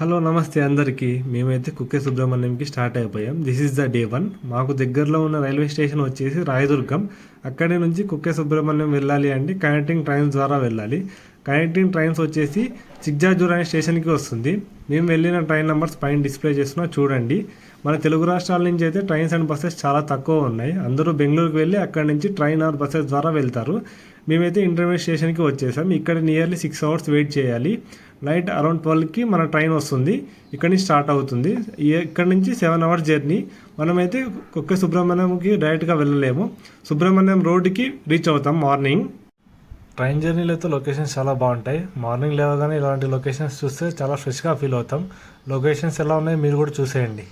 Hello నమస్తే అందరికీ. మేమైతే కుక్కే సుబ్రహ్మణ్యంకి స్టార్ట్ అయిపోయాం. This is the day one మాకు దగ్గరలో ఉన్న రైల్వే స్టేషన్ వచ్చేసి రాయదుర్గం. అక్కడి నుంచి కుక్కే సుబ్రహ్మణ్యం వెళ్ళాలి అంటే కనెక్టింగ్ ట్రైన్స్ ద్వారా వెళ్ళాలి. కనెక్టింగ్ ట్రైన్స్ వచ్చేసి చిక్జాజూర్ అనే స్టేషన్కి వస్తుంది. మేము వెళ్ళిన ట్రైన్ నెంబర్స్ పైన డిస్ప్లే చేస్తున్నా చూడండి. మన తెలుగు రాష్ట్రాల నుంచి అయితే ట్రైన్స్ అండ్ బస్సెస్ చాలా తక్కువ ఉన్నాయి. అందరూ బెంగళూరుకి వెళ్ళి అక్కడి నుంచి ట్రైన్ ఆర్ బస్సెస్ ద్వారా వెళ్తారు. మేమైతే ఇంటర్మీడియట్ స్టేషన్కి వచ్చేసాం. ఇక్కడ నియర్లీ సిక్స్ అవర్స్ వెయిట్ చేయాలి. నైట్ అరౌండ్ ట్వెల్వ్కి మన ట్రైన్ వస్తుంది. ఇక్కడి నుంచి స్టార్ట్ అవుతుంది. ఇక్కడ నుంచి సెవెన్ అవర్స్ జర్నీ మనమైతే కుక్క సుబ్రహ్మణ్యంకి డైరెక్ట్గా వెళ్ళలేము. సుబ్రహ్మణ్యం రోడ్డుకి రీచ్ అవుతాం మార్నింగ్ ట్రైన్ జర్నీలో అయితే లొకేషన్స్ చాలా బాగుంటాయి. మార్నింగ్ లేవగానే ఇలాంటి లొకేషన్స్ చూస్తే చాలా ఫ్రెష్గా ఫీల్ అవుతాం. లొకేషన్స్ ఎలా ఉన్నాయో మీరు కూడా చూసేయండి.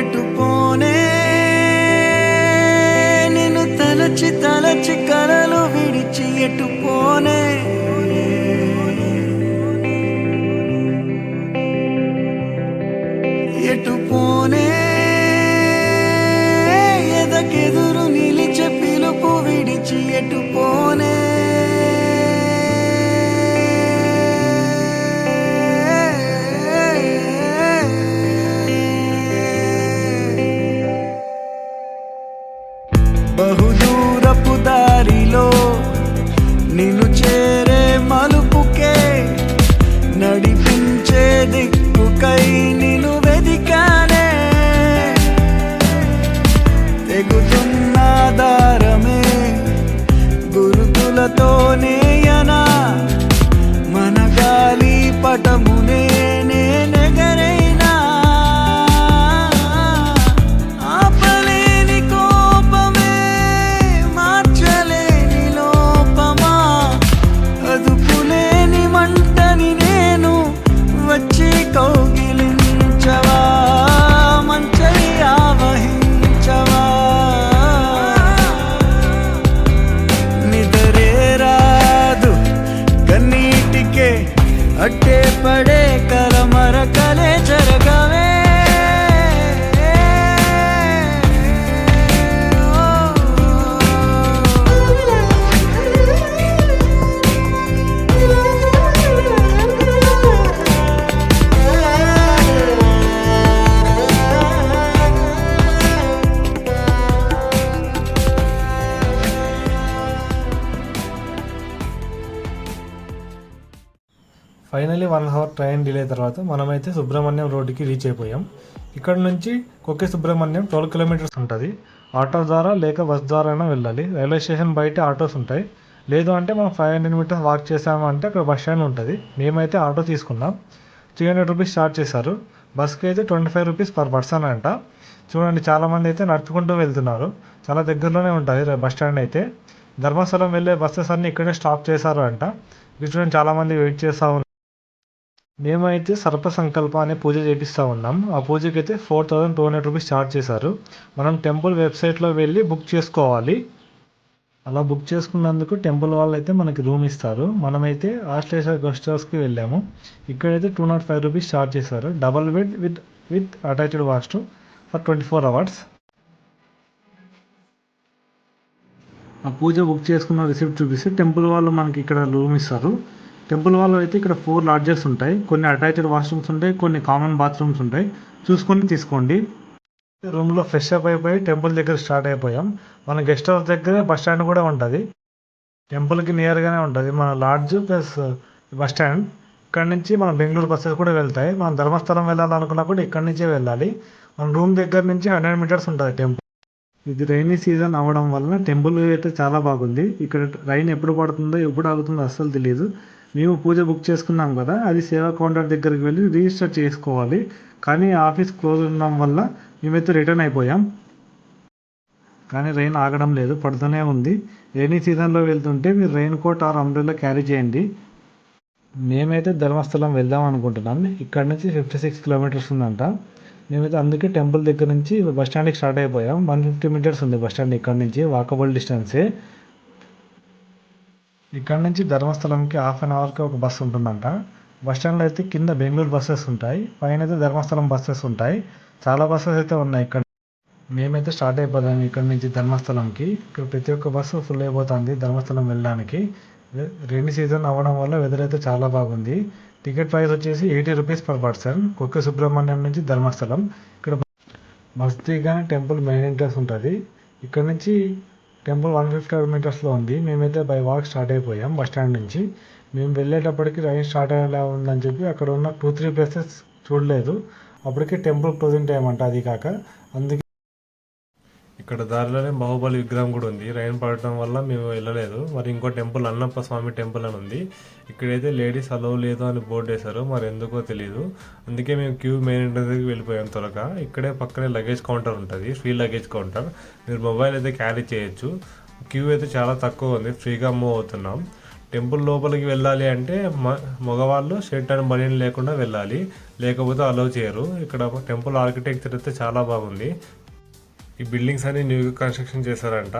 ఎటు పోనే నిన్ను తలచి తలచి కలలు విడిచి ఎటు పోనే finally one hour train delay తర్వాత మనమైతే సుబ్రహ్మణ్యం రోడ్డుకి రీచ్ అయిపోయాం. ఇక్కడ నుంచి కొక్కే సుబ్రహ్మణ్యం ట్వెల్వ్ కిలోమీటర్స్ ఉంటుంది. ఆటో ద్వారా లేక బస్ ద్వారా అయినా వెళ్ళాలి. రైల్వే స్టేషన్ బయట ఆటోస్ ఉంటాయి. లేదు అంటే మనం ఫైవ్ హండ్రెడ్ మీటర్స్ వాక్ చేసామంటే అక్కడ బస్ స్టాండ్ ఉంటుంది. మేమైతే ఆటో తీసుకున్నాం. త్రీ హండ్రెడ్ రూపీస్ చార్జ్ చేశారు. బస్కి అయితే twenty five rupees per person అంట. చూడండి చాలామంది అయితే నడుచుకుంటూ వెళ్తున్నారు. చాలా దగ్గరలోనే ఉంటుంది బస్ స్టాండ్ అయితే. ధర్మస్థలం వెళ్ళే బస్సెస్ అన్నీ ఇక్కడే స్టాప్ చేశారు అంట. ఇక్కడ చూడండి చాలామంది వెయిట్ చేస్తూ ఉన్నారు. మేమైతే సర్ప సంకల్ప అనే పూజ చేపిస్తూ ఉన్నాం. ఆ పూజకి అయితే four thousand two hundred rupees charge చేశారు. మనం టెంపుల్ వెబ్సైట్లో వెళ్ళి బుక్ చేసుకోవాలి. అలా బుక్ చేసుకున్నందుకు టెంపుల్ వాళ్ళు అయితే మనకి రూమ్ ఇస్తారు. మనమైతే ఆశ్లేష గెస్ట్ హౌస్కి వెళ్ళాము. ఇక్కడైతే two not five rupees charge చేశారు. Double bed with with attached washroom for twenty four hours. ఆ పూజ బుక్ చేసుకున్న రిసిప్ట్ చూపిస్తే టెంపుల్ వాళ్ళు మనకి ఇక్కడ రూమ్ ఇస్తారు. టెంపుల్ వాళ్ళు అయితే ఇక్కడ ఫోర్ లాడ్జెస్ ఉంటాయి. కొన్ని అటాచ్డ్ వాష్రూమ్స్ ఉంటాయి కొన్ని కామన్ బాత్రూమ్స్ ఉంటాయి. చూసుకొని తీసుకోండి. రూమ్లో ఫ్రెష్ అప్ అయిపోయి టెంపుల్ దగ్గర స్టార్ట్ అయిపోయాం. మన గెస్ట్ హౌస్ దగ్గరే బస్ స్టాండ్ కూడా ఉంటుంది. టెంపుల్కి నియర్గానే ఉంటుంది. మన లాడ్జ్ ప్లస్ బస్ స్టాండ్. ఇక్కడ నుంచి మన బెంగళూరు బస్సెస్ కూడా వెళ్తాయి. మనం ధర్మస్థలం వెళ్ళాలనుకున్నా కూడా ఇక్కడ నుంచే వెళ్ళాలి. మన రూమ్ దగ్గర నుంచి హండ్రెడ్ మీటర్స్ ఉంటుంది టెంపుల్. ఇది రైనీ సీజన్ అవ్వడం వలన టెంపుల్ అయితే చాలా బాగుంది. ఇక్కడ రైన్ ఎప్పుడు పడుతుందో ఎప్పుడు ఆగుతుందో అస్సలు తెలియదు మేము పూజ బుక్ చేసుకున్నాం కదా అది సేవా కౌంటర్ దగ్గరికి వెళ్ళి రిజిస్టర్ చేసుకోవాలి. కానీ ఆఫీస్ క్లోజ్ ఉండడం వల్ల మేమైతే రిటర్న్ అయిపోయాం. కానీ రైన్ ఆగడం లేదు పడుతూనే ఉంది. రైనీ సీజన్లో వెళ్తుంటే మీరు rain coat or umbrella carry చేయండి. మేమైతే ధర్మస్థలం వెళ్దాం అనుకుంటున్నాం. ఇక్కడ నుంచి ఫిఫ్టీ సిక్స్ కిలోమీటర్స్ ఉందంట. మేమైతే అందుకే టెంపుల్ దగ్గర నుంచి బస్ స్టాండ్కి స్టార్ట్ అయిపోయాం. వన్ ఫిఫ్టీ మీటర్స్ ఉంది బస్ స్టాండ్ ఇక్కడ నుంచి వాకబుల్ డిస్టెన్సే ఇక్కడ నుంచి ధర్మస్థలంకి హాఫ్ అన్ అవర్కి ఒక బస్సు ఉంటుందంట. బస్ స్టాండ్లో అయితే కింద బెంగళూరు బస్సెస్ ఉంటాయి. పైన అయితే ధర్మస్థలం బస్సెస్ ఉంటాయి. చాలా బస్సెస్ అయితే ఉన్నాయి ఇక్కడ. మేమైతే స్టార్ట్ అయిపోతాం ఇక్కడ నుంచి ధర్మస్థలంకి. ఇక్కడ ప్రతి ఒక్క బస్సు ఫుల్ అయిపోతుంది ధర్మస్థలం వెళ్ళడానికి. రెయిన్ సీజన్ అవ్వడం వల్ల వెదర్ అయితే చాలా బాగుంది. టికెట్ ప్రైస్ వచ్చేసి eighty rupees per person. Kukke Subrahmanyam నుంచి ధర్మస్థలం. ఇక్కడ మస్తీగా టెంపుల్ మెయిన్ ఉంటుంది. ఇక్కడ నుంచి టెంపుల్ వన్ ఫిఫ్టీ కిలోమీటర్స్లో ఉంది. మేమైతే బై వాక్ స్టార్ట్ అయిపోయాం బస్ స్టాండ్ నుంచి. మేము వెళ్ళేటప్పటికి రైన్ స్టార్ట్ అయ్యేలా ఉందని చెప్పి అక్కడ ఉన్న టూ త్రీ ప్లేసెస్ చూడలేదు. అప్పటికే టెంపుల్ క్లోజింగ్ టైం అంట అది కాక. అందుకే ఇక్కడ దారిలోనే బాహుబలి విగ్రహం కూడా ఉంది. రైన్ పడటం వల్ల మేము వెళ్ళలేదు. మరి ఇంకో టెంపుల్ అన్నప్ప స్వామి టెంపుల్ అని ఉంది. ఇక్కడైతే లేడీస్ అలవ్ లేదు అని బోర్డు వేశారు. మరి ఎందుకో తెలియదు అందుకే మేము క్యూ మెయిన్ ఎంట్రన్స్ దగ్గరికి వెళ్ళిపోయాం త్వరగా. ఇక్కడే పక్కనే లగేజ్ కౌంటర్ ఉంటుంది. Free luggage counter. మీరు మొబైల్ అయితే క్యారీ చేయొచ్చు. క్యూ అయితే చాలా తక్కువ ఉంది. ఫ్రీగా మూవ్ అవుతున్నాం. టెంపుల్ లోపలికి వెళ్ళాలి అంటే మ- మగవాళ్ళు షర్ట్ అండ్ బనియన్ లేకుండా వెళ్ళాలి. లేకపోతే అలౌ చేయరు. ఇక్కడ టెంపుల్ ఆర్కిటెక్చర్ అయితే చాలా బాగుంది. ఈ బిల్డింగ్స్ అన్ని న్యూగా కన్స్ట్రక్షన్ చేశారంట.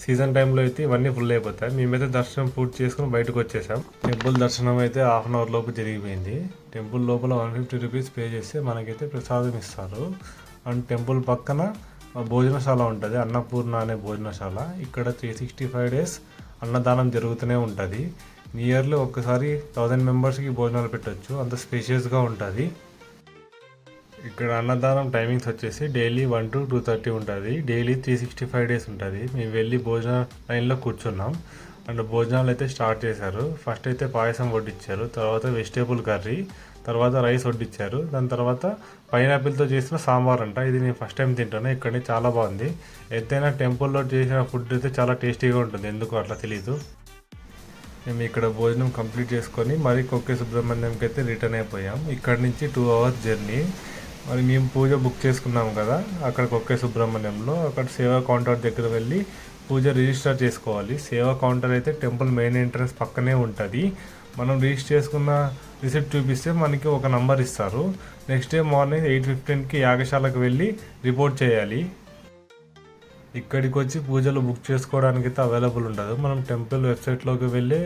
సీజన్ టైంలో అయితే ఇవన్నీ ఫుల్ అయిపోతాయి. మేమైతే దర్శనం పూర్తి చేసుకుని బయటకు వచ్చేసాం. టెంపుల్ దర్శనం అయితే హాఫ్ అన్ అవర్ లోపు జరిగిపోయింది. టెంపుల్ లోపల వన్ ఫిఫ్టీ రూపీస్ పే చేస్తే మనకైతే ప్రసాదం ఇస్తారు. అండ్ టెంపుల్ పక్కన భోజనశాల ఉంటుంది. అన్నపూర్ణ అనే భోజనశాల. ఇక్కడ త్రీ సిక్స్టీ ఫైవ్ డేస్ అన్నదానం జరుగుతూనే ఉంటుంది. నియర్లీ ఒక్కసారి థౌజండ్ మెంబర్స్కి భోజనాలు పెట్టొచ్చు. అంత స్పేషియస్గా ఉంటుంది. ఇక్కడ అన్నదానం టైమింగ్స్ వచ్చేసి daily one to two thirty ఉంటుంది. Daily three sixty five days ఉంటుంది. మేము వెళ్ళి భోజన లైన్లో కూర్చున్నాం. అండ్ భోజనాలు అయితే స్టార్ట్ చేశారు. ఫస్ట్ అయితే పాయసం వడ్డించారు తర్వాత వెజిటేబుల్ కర్రీ తర్వాత రైస్ వడ్డించారు దాని తర్వాత పైనాపిల్తో చేసిన సాంబార్ అంట. ఇది నేను ఫస్ట్ టైం తింటాను. ఇక్కడనే చాలా బాగుంది. ఎంతైనా టెంపుల్లో చేసిన ఫుడ్ అయితే చాలా టేస్టీగా ఉంటుంది. ఎందుకు అట్లా తెలీదు. మేము ఇక్కడ భోజనం కంప్లీట్ చేసుకొని మరి కొక్కే సుబ్రహ్మణ్యంకి అయితే రిటర్న్ అయిపోయాం. ఇక్కడ నుంచి టూ అవర్స్ జర్నీ మరి మేము పూజ బుక్ చేసుకున్నాం కదా అక్కడ కొక్కే సుబ్రహ్మణ్యంలో. అక్కడ సేవా కౌంటర్ దగ్గర వెళ్ళి పూజ రిజిస్టర్ చేసుకోవాలి. సేవా కౌంటర్ అయితే టెంపుల్ మెయిన్ ఎంట్రన్స్ పక్కనే ఉంటుంది. మనం రిజిస్టర్ చేసుకున్న రిసిప్ట్ చూపిస్తే మనకి ఒక నంబర్ ఇస్తారు. నెక్స్ట్ డే మార్నింగ్ ఎయిట్ ఫిఫ్టీన్కి యాగశాలకు వెళ్ళి రిపోర్ట్ చేయాలి. ఇక్కడికి వచ్చి పూజలు బుక్ చేసుకోవడానికి అయితే అవైలబుల్ ఉండదు. మనం టెంపుల్ వెబ్సైట్లోకి వెళ్ళి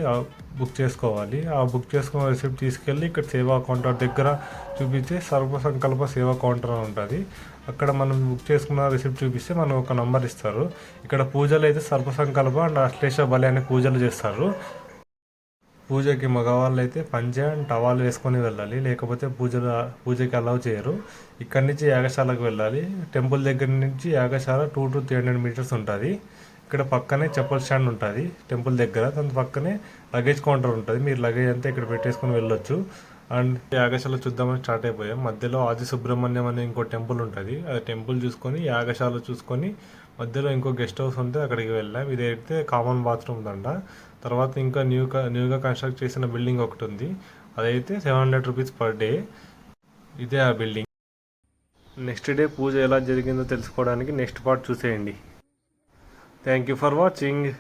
బుక్ చేసుకోవాలి. ఆ బుక్ చేసుకున్న రిసిప్ట్ తీసుకెళ్ళి ఇక్కడ సేవా కౌంటర్ దగ్గర చూపిస్తే సర్వ సంకల్ప సేవా కౌంటర్ అని ఉంటుంది. అక్కడ మనం బుక్ చేసుకున్న రిసిప్ట్ చూపిస్తే మనం ఒక నంబర్ ఇస్తారు. ఇక్కడ పూజలు అయితే సర్వ సంకల్ప అండ్ అశ్లేష బలి అనే పూజలు చేస్తారు. పూజకి మగవాళ్ళు అయితే పంచ అండ్ టవాల్ వేసుకొని వెళ్ళాలి. లేకపోతే పూజలు పూజకి అలౌ చేయరు. ఇక్కడి నుంచి యాగశాలకు వెళ్ళాలి. టెంపుల్ దగ్గర నుంచి యాగశాల two to three hundred metres ఉంటుంది. ఇక్కడ పక్కనే చెప్పల్ స్టాండ్ ఉంటుంది టెంపుల్ దగ్గర. దాని పక్కనే లగేజ్ కౌంటర్ ఉంటుంది. మీరు లగేజ్ అంతా ఇక్కడ పెట్టేసుకొని వెళ్ళొచ్చు. అండ్ యాగశాల చూద్దామని స్టార్ట్ అయిపోయాం. మధ్యలో ఆది సుబ్రహ్మణ్యం అనే ఇంకో టెంపుల్ ఉంటుంది. అది టెంపుల్ చూసుకొని యాగశాల చూసుకొని మధ్యలో ఇంకో గెస్ట్ హౌస్ ఉంటే అక్కడికి వెళ్ళాం. ఇదైతే కామన్ బాత్రూమ్ దండ. తర్వాత ఇంకా న్యూ న్యూగా కన్స్ట్రక్ట్ చేసిన బిల్డింగ్ ఒకటి ఉంది. అదైతే seven hundred rupees per day. ఇదే ఆ బిల్డింగ్. నెక్స్ట్ డే పూజ ఎలా జరిగిందో తెలుసుకోవడానికి నెక్స్ట్ పార్ట్ చూసేయండి. Thank you for watching.